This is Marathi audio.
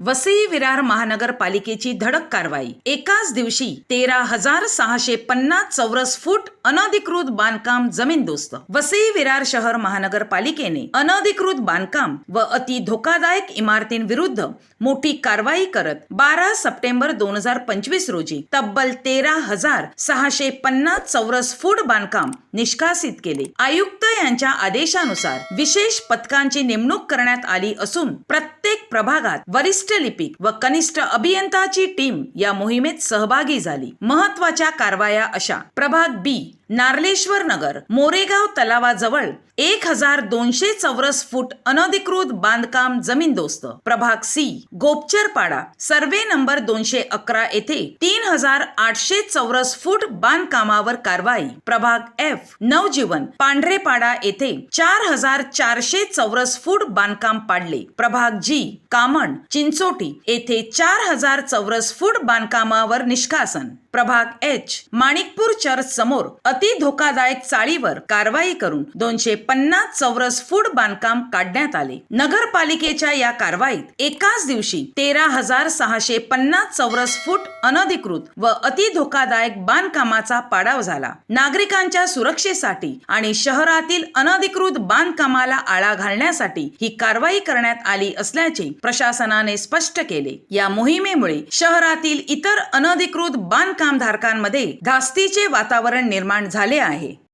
वसई विरार महानगरपालिकेची धडक कारवाई. एकाच दिवशी तेरा हजार सहाशे पन्नास चौरस फूट अनधिकृत बांधकाम जमीनदोस्त वसई विरार शहर महानगरपालिकेने अनधिकृत बांधकाम व अति धोकादायक इमारतींविरुद्ध मोठी कारवाई करत बारा सप्टेंबर दोन हजार पंचवीस रोजी तब्बल तेरा हजार सहाशे पन्नास चौरस फूट बांधकाम निष्कासित केले. आयुक्त यांच्या आदेशानुसार विशेष पथकांची नेमणूक करण्यात आली असून प्रत्येक प्रभागात वरिष्ठ लिपिक व कनिष्ठ अभियंताची टीम या मोहिमेत सहभागी झाली. महत्त्वाच्या कारवाया अशा. प्रभाग बी नार्लेश्वर नगर मोरेगाव तलावाजवळ एक हजार दोनशे चौरस फूट अनधिकृत बांधकाम जमीनदोस्त प्रभाग सी गोपचरपाडा सर्वे नंबर दोनशे अकरा येथे तीन हजार आठशे चौरस फूट बांधकामावर कारवाई. प्रभाग एफ नवजीवन पांढरेपाडा येथे चार हजार चारशे चौरस फूट बांधकाम पाडले. प्रभाग जी कामण चिंच चिंचोटी येथे चार हजार चौरस फूट बांधकामावर निष्कासन. प्रभाग एच माणिकपूर चर्च समोर अति धोकादायक चाळीवर कारवाई करून दोनशे पन्नास चौरस फूट बांधकाम काढण्यात आले. नगरपालिकेच्या या कारवाईत एकाच दिवशी तेरा हजार सहाशे पन्नास चौरस फूट अनधिकृत व अति धोकादायक बांधकामाचा पाडाव झाला. नागरिकांच्या सुरक्षेसाठी आणि शहरातील अनधिकृत बांधकामाला आळा घालण्यासाठी ही कारवाई करण्यात आली असल्याचे प्रशासनाने स्पष्ट केले. या मोहिमेमुळे शहरातील इतर अनधिकृत बांधकामधारकांमध्ये धास्तीचे वातावरण निर्माण झाले आहे.